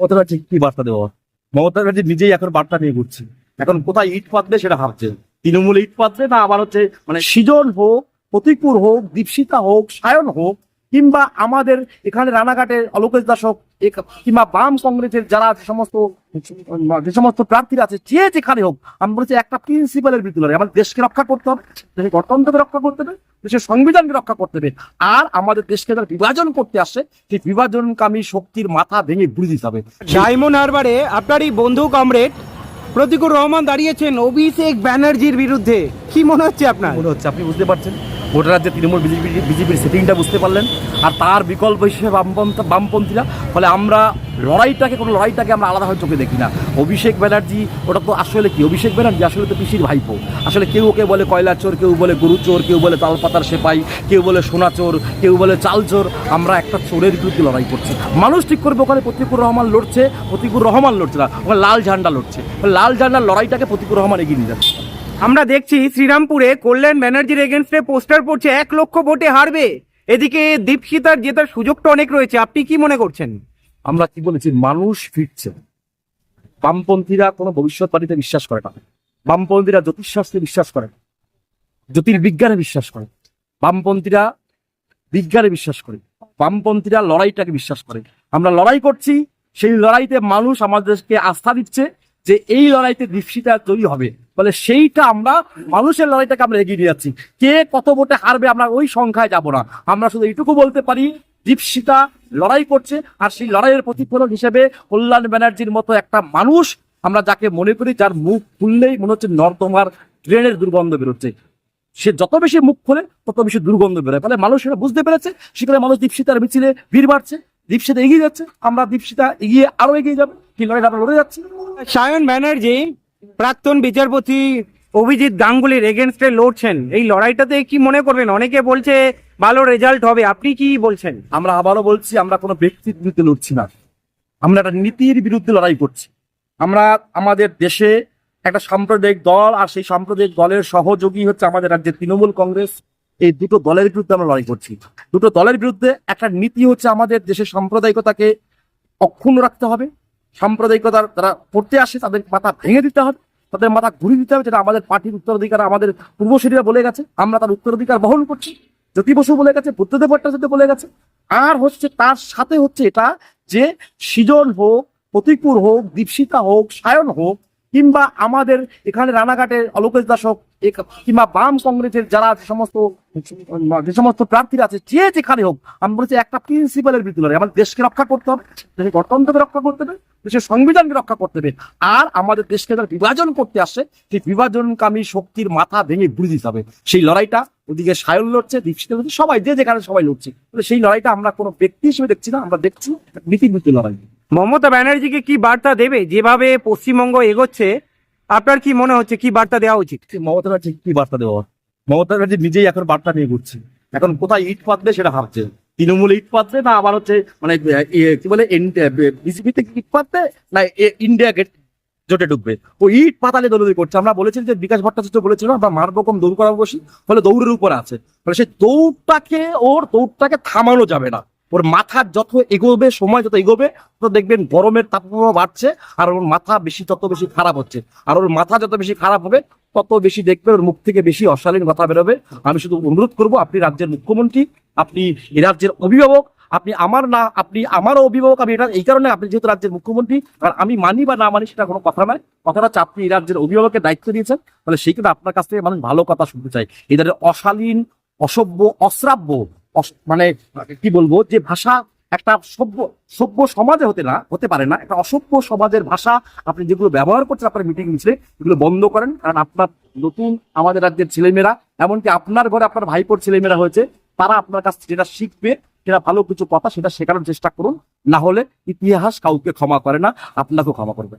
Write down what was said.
মমতা ব্যানার্জি কি বার্তা দেওয়া মমতা ব্যানার্জি নিজেই এখন বার্তা নিয়ে ঘুরছে। এখন কোথায় ইট পাতবে সেটা ভাবছে। তৃণমূল ইট পাতবে না, আবার হচ্ছে মানে সৃজন হোক প্রতিকূর হোক, দীপশিতা হোক, সায়ন হোক কিংবা আমাদের এখানে রানাঘাটের অলোকেশ দাস হোক কিংবা বাম কংগ্রেসের যারা যে সমস্ত যে সমস্ত প্রার্থীরা আছে যে যেখানে হোক আমি বলছি একটা প্রিন্সিপালের বিরুদ্ধে লড়াই। আমাদের দেশকে রক্ষা করতে হবে দেশের গণতন্ত্রকে রক্ষা করতে হবে দেশের সংবিধানকে রক্ষা করতে হবে। আর আমাদের দেশকে যারা বিভাজন করতে আসে সেই বিভাজনকামী শক্তির মাথা ভেঙে বুড়ি দিতে হবে। ডায়মন্ড হারবারে আপনারই বন্ধু কমরেড প্রতিকুর রহমান দাঁড়িয়েছেন অভিষেক ব্যানার্জির বিরুদ্ধে। কি মনে হচ্ছে আপনার? মনে হচ্ছে আপনি বুঝতে পারছেন। গোটা রাজ্যে তৃণমূল বিজেপি বিজেপির সেটিংটা বুঝতে পারলেন। আর তার বিকল্প হিসেবে বামপন্থী, বামপন্থীরা, ফলে আমরা লড়াইটাকে, কোনো লড়াইটাকে আমরা আলাদাভাবে চোখে দেখি না। অভিষেক ব্যানার্জি, ওটা তো আসলে কি? অভিষেক ব্যানার্জি আসলে তো পিসির ভাইপো। আসলে কেউ ওকে বলে কয়লা চোর, কেউ বলে গরু চোর, কেউ বলে তালপাতার সেপাই, কেউ বলে সোনা চোর, কেউ বলে চাল চোর, আমরা একটা চোরের বিরুদ্ধে লড়াই করছি। মানুষ ঠিক করবে ওখানে প্রতিকুর রহমান লড়ছে, প্রতিকুর রহমান লড়ছে না, ওখানে লাল ঝান্ডা লড়ছে। লাল ঝান্ডার লড়াইটাকে প্রতিকুর রহমান এগিয়ে নিয়ে যাচ্ছে। আমরা দেখছি শ্রীরামপুরে কল্যাণ ব্যানার্জির এগেনস্টে পোস্টার পড়ছে, এক লক্ষ ভোটে হারবে। এদিকে দীপশিতার জেতার সুযোগটা অনেক রয়েছে, আপনি কি মনে করছেন? আমরা কি বলেছি, মানুষ ফিরছে। বামপন্থীরা কোনো ভবিষ্যৎবাণীতে বিশ্বাস করে না। বামপন্থীরা জ্যোতিষশাস্ত্রে বিশ্বাস করে না। জ্যোতির্বিজ্ঞানে বিশ্বাস করে বামপন্থীরা বিজ্ঞানে বিশ্বাস করে বামপন্থীরা লড়াইটাকে বিশ্বাস করে আমরা লড়াই করছি, সেই লড়াইতে মানুষ আমাদেরকে আস্থা দিচ্ছে যে এই লড়াইতে দীপশিতা জয়ী হবে। ফলে সেইটা আমরা মানুষের লড়াইটাকে আমরা এগিয়ে নিয়ে যাচ্ছি। কে কত ভোটে হারবে আমরা ওই সংখ্যায় যাব না। আমরা শুধু এইটুকু বলতে পারি, দীপশিতা লড়াই করছে আর সেই লড়াইয়ের প্রতিফলন হিসেবে কল্যাণ ব্যানার্জির মতো একটা মানুষ আমরা যাকে মনে করি যার মুখ খুললেই মনে হচ্ছে নর্দমার ট্রেনের দুর্গন্ধ বেরোচ্ছে। সে যত বেশি মুখ খোলে, তত বেশি দুর্গন্ধ বেরোয়। ফলে মানুষ সেটা বুঝতে পেরেছে, সেখানে মানুষ দীপশিতার মিছিলে ভিড় বাড়ছে, দীপশিতা এগিয়ে যাচ্ছে, আমরা দীপশিতা এগিয়ে আরও এগিয়ে যাবে। কি লড়াই আমরা লড়ে যাচ্ছি? সায়ন ব্যানার্জি প্রাক্তন বিচারপতি অভিজিৎ গাঙ্গুলির এগেনস্টে লড়ছেন। এই লড়াইটাতে কি মনে করবেন? অনেকে বলছে, ভালো রেজাল্ট হবে। আপনি কি বলছেন? আমরা আবারও বলছি, আমরা কোনো ব্যক্তির বিরুদ্ধে লড়ছি না। আমরা একটা নীতির বিরুদ্ধে লড়াই করছি। আমরা আমাদের দেশে একটা সাম্প্রদায়িক দল আর সেই সাম্প্রদায়িক দলের সহযোগী হচ্ছে আমাদের রাজ্যের তৃণমূল কংগ্রেস। এই দুটো দলের বিরুদ্ধে আমরা লড়াই করছি। দুটো দলের বিরুদ্ধে একটা নীতি হচ্ছে আমাদের দেশের সাম্প্রদায়িকতাকে অক্ষুণ্ণ রাখতে হবে। সাম্প্রদায়িকতার তারা পড়তে আসে, তাদের মাথা ভেঙে দিতে হবে, তাদের মাথা ঘুরিয়ে দিতে হবে, যেটা আমাদের পার্টির উত্তরাধিকার, আমাদের পূর্বশীরা বলে গেছে। আমরা তার উত্তরাধিকার বহন করছি। জ্যোতি বসু বলে গেছে, বুদ্ধদেব ভট্টাচার্য বলে গেছে। আর হচ্ছে তার সাথে হচ্ছে এটা যে সৃজন হোক প্রতিকূর হোক, দীপশিতা হোক, সায়ন হোক কিংবা আমাদের এখানে রানাঘাটের অলোকেশ দাস হোক এ- কিংবা বাম কংগ্রেসের যারা যে সমস্ত যে সমস্ত প্রার্থীরা আছে, যে যেখানে হোক, আমি বলছি একটা প্রিন্সিপালের লড়াই। আমাদের দেশকে রক্ষা করতে হবে, দেশের গণতন্ত্রকে রক্ষা করতে হবে, দেশের সংবিধানকে রক্ষা করতে হবে। আর আমাদের দেশকে যারা বিভাজন করতে আসে, সেই বিভাজনকামী শক্তির মাথা ভেঙে বুড়ি দিতে হবে। সেই লড়াইটা ওদিকে সায়ন লড়ছে, দীপশিতা লড়ছে, সবাই যে যেখানে সবাই লড়ছে। সেই লড়াইটা আমরা কোনো ব্যক্তি হিসেবে দেখছি না, আমরা দেখছি বিরুদ্ধে লড়াই। মমতা ব্যানার্জিকে কি বার্তা দেবে? যেভাবে পশ্চিমবঙ্গ এগোচ্ছে, আপনার কি মনে হচ্ছে? কি বার্তা দেওয়া উচিত? মমতা ব্যানার্জি কি বার্তা দেবো মমতা ব্যানার্জি নিজেই এখন বার্তা নিয়ে ঘুরছে। এখন কোথায় ইট পাতবে সেটা ভাবছে। তৃণমূল ইট পাতবে না আবার হচ্ছে মানে কি বলে বিজেপি থেকে ইট পাতবে না ইন্ডিয়া গেট জোটে ঢুকবে? ও ইট পাতালে দৌড়দৌড়ি করছে। আমরা বলেছি যে বিকাশ ভট্টাচার্য বলেছিল, আমরা মারবো কম দৌড় করাবো বসি। ফলে দৌড়ের উপর আছে। ফলে সেই দৌড়টাকে, ওর দৌড়টাকে থামানো যাবে না। ওর মাথা যত এগোবে, সময় যত এগোবে, তত দেখবেন গরমের তাপমাত্রা বাড়ছে আর ওর মাথা বেশি, তত বেশি খারাপ হচ্ছে। আর ওর মাথা যত বেশি খারাপ হবে, তত বেশি দেখবেন ওর মুখ থেকে বেশি অশালীন কথা বেরোবে। আমি শুধু অনুরোধ করব, আপনি রাজ্যের মুখ্যমন্ত্রী, আপনি এ রাজ্যের অভিভাবক, আপনি আমার না, আপনি আমারও অভিভাবক, আমি এটা, এই কারণে আপনি যেহেতু রাজ্যের মুখ্যমন্ত্রী, আর আমি মানি বা না মানি সেটা কোনো কথা নয়। কথাটা হচ্ছে আপনি এই রাজ্যের অভিভাবকের দায়িত্ব দিয়েছেন, তাহলে সেই ক্ষেত্রে আপনার কাছ থেকে মানুষ ভালো কথা শুনতে চাই এদের অশালীন, অসভ্য, অশ্রাব্য মানে কি বলব, যে ভাষা একটা সভ্য সভ্য সমাজে হতে না, হতে পারে না। একটা অসভ্য সমাজের ভাষা আপনি যেগুলো ব্যবহার করছেন, আপনার মিটিং মিছিলে, এগুলো বন্ধ করেন। কারণ আপনার নতুন আমাদের রাজ্যের ছেলেমেয়েরা, এমনকি আপনার ঘরে আপনার ভাইপোর ছেলেমেয়েরা হয়েছে, তারা আপনার কাছ যেটা শিখবে, সেটা ভালো কিছু কথা, সেটা শেখানোর চেষ্টা করুন। না হলে ইতিহাস কাউকে ক্ষমা করে না, আপনাকেও ক্ষমা করবে।